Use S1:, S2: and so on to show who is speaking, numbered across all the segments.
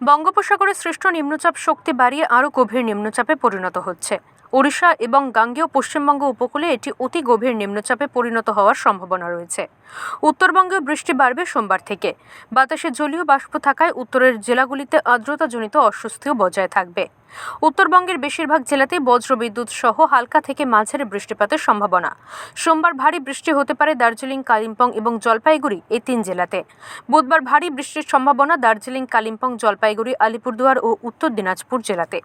S1: বঙ্গোপসাগরে সৃষ্ট নিম্নচাপ শক্তি বাড়িয়ে আরও গভীর নিম্নচাপে পরিণত হচ্ছে। ওড়িশা এবং গাঙ্গেয় পশ্চিমবঙ্গ উপকূলে এটি অতি গভীর নিম্নচাপে পরিণত হওয়ার সম্ভাবনা রয়েছে। উত্তরবঙ্গে বৃষ্টি বাড়বে সোমবার থেকে। বাতাসে জলীয় বাষ্প থাকায় উত্তরের জেলাগুলিতে আর্দ্রতাজনিত অস্বস্তিও বজায় থাকবে। উত্তরবঙ্গের বেশিরভাগ জেলাতেই বজ্রবিদ্যুৎ সহ হালকা থেকে মাঝারি বৃষ্টিপাতের সম্ভাবনা। সোমবার ভারী বৃষ্টি হতে পারে দার্জিলিং, কালিম্পং এবং জলপাইগুড়ি এই তিন জেলাতে। বুধবার ভারী বৃষ্টির সম্ভাবনা দার্জিলিং, কালিম্পং, জলপাইগুড়ি, আলিপুরদুয়ার ও উত্তর দিনাজপুর জেলাতে।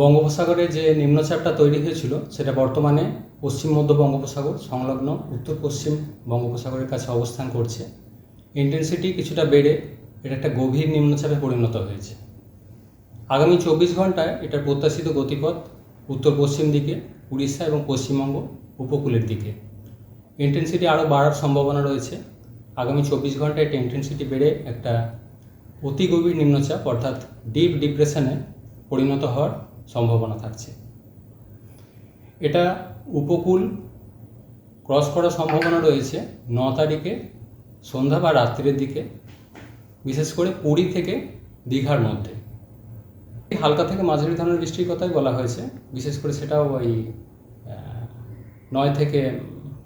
S2: বঙ্গোপসাগরে যে নিম্নচাপটা তৈরি হয়েছিল, সেটা বর্তমানে পশ্চিম মধ্য বঙ্গোপসাগর, সংলগ্ন উত্তর পশ্চিম বঙ্গোপসাগরের কাছে অবস্থান করছে। ইন্টেন্সিটি কিছুটা বেড়ে, এটা একটা গভীর নিম্নচাপে পরিণত হয়েছে। আগামী চব্বিশ ঘন্টায় এটার প্রত্যাশিত গতিপথ উত্তর পশ্চিম দিকে, উড়িষ্যা এবং পশ্চিমবঙ্গ উপকূলের দিকে। ইন্টেন্সিটি আরও বাড়ার সম্ভাবনা রয়েছে। আগামী চব্বিশ ঘন্টায় এটা ইন্টেন্সিটি বেড়ে একটা অতি গভীর নিম্নচাপ অর্থাৎ ডিপ ডিপ্রেশনে পরিণত হওয়ার সম্ভাবনা থাকছে। এটা উপকূল ক্রস করার সম্ভাবনা রয়েছে ন তারিখে সন্ধ্যা বা রাত্রির দিকে, বিশেষ করে পুরী থেকে দীঘার মধ্যে। হালকা থেকে মাঝারি ধরনের বৃষ্টির কথাই বলা হয়েছে। বিশেষ করে সেটাও ওই নয় থেকে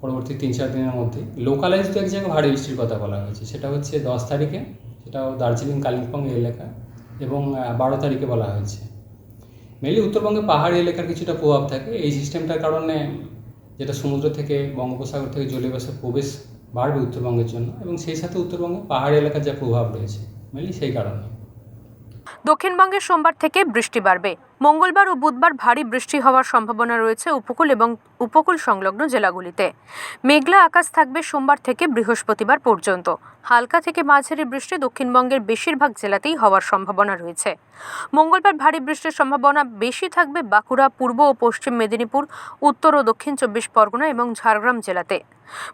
S2: পরবর্তী তিন চার দিনের মধ্যে। লোকালাইজ এক জায়গায় ভারী বৃষ্টির কথা বলা হয়েছে। সেটা হচ্ছে দশ তারিখে, সেটাও দার্জিলিং, কালিম্পং এলাকা এবং বারো তারিখে বলা হয়েছে। মেনলি উত্তরবঙ্গে পাহাড়ি এলাকার কিছুটা প্রভাব থাকে। এই সিস্টেমটার কারণে যেটা সমুদ্র থেকে, বঙ্গোপসাগর থেকে জলীয় বাষ্পের প্রবেশ বাড়বে উত্তরবঙ্গের জন্য এবং সেই সাথে উত্তরবঙ্গে পাহাড়ি এলাকার যা প্রভাব রয়েছে মেনলি সেই কারণে।
S1: দক্ষিণবঙ্গে সোমবার থেকে বৃষ্টি বাড়বে। মঙ্গলবার ও বুধবার ভারী বৃষ্টি হওয়ার সম্ভাবনা রয়েছে উপকূল এবং উপকূল সংলগ্ন জেলাগুলিতে। মেঘলা আকাশ থাকবে সোমবার থেকে বৃহস্পতিবার পর্যন্ত। হালকা থেকে মাঝারি বৃষ্টি দক্ষিণবঙ্গের বেশিরভাগ জেলাতেই হওয়ার সম্ভাবনা রয়েছে। মঙ্গলবার ভারী বৃষ্টির সম্ভাবনা বেশি থাকবে বাঁকুড়া, পূর্ব ও পশ্চিম মেদিনীপুর, উত্তর ও দক্ষিণ চব্বিশ পরগনা এবং ঝাড়গ্রাম জেলাতে।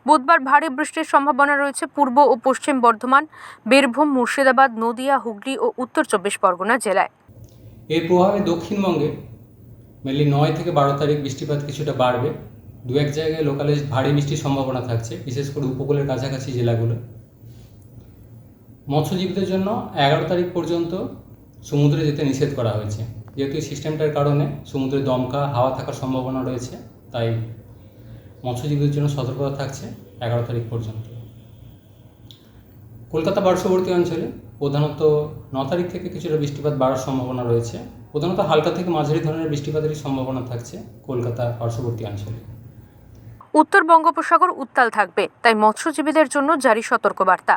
S1: বুধবার ভারী বৃষ্টির সম্ভাবনা রয়েছে পূর্ব ও পশ্চিম বর্ধমান, বীরভূম, মুর্শিদাবাদ, নদিয়া, হুগলি ও উত্তর চব্বিশ পরগনা জেলায়।
S2: এর প্রভাবে দক্ষিণবঙ্গে মেনলি নয় থেকে বারো তারিখ বৃষ্টিপাত কিছুটা বাড়বে। দু এক জায়গায় লোকালাইজ ভারী বৃষ্টির সম্ভাবনা থাকছে, বিশেষ করে উপকূলের কাছাকাছি জেলাগুলো। মৎস্যজীবীদের জন্য এগারো তারিখ পর্যন্ত সমুদ্রে যেতে নিষেধ করা হয়েছে। যেহেতু এই সিস্টেমটার কারণে সমুদ্রে দমকা, হাওয়া থাকার সম্ভাবনা রয়েছে, তাই মৎস্যজীবীদের জন্য সতর্কতা থাকছে এগারো তারিখ পর্যন্ত। কলকাতা পার্শ্ববর্তী অঞ্চলে প্রধানত ন তারিখ থেকে কিছুটা বৃষ্টিপাত বাড়ার সম্ভাবনা রয়েছে। প্রধানত হালকা থেকে মাঝারি ধরনের বৃষ্টিপাতেরই সম্ভাবনা থাকছে কলকাতা, পার্শ্ববর্তী অঞ্চলে।
S1: উত্তর বঙ্গোপসাগর উত্তাল থাকবে, তাই মৎস্যজীবীদের জন্য জারি সতর্কবার্তা।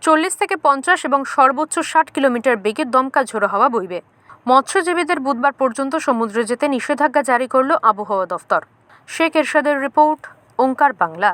S1: চল্লিশ থেকে পঞ্চাশ এবং সর্বোচ্চ ষাট কিলোমিটার বেগে দমকা ঝোড়ো হাওয়া বইবে। মৎস্যজীবীদের বুধবার পর্যন্ত সমুদ্রে যেতে নিষেধাজ্ঞা জারি করল আবহাওয়া দফতর। শেখ এরশাদের রিপোর্ট, ওঙ্কার বাংলা।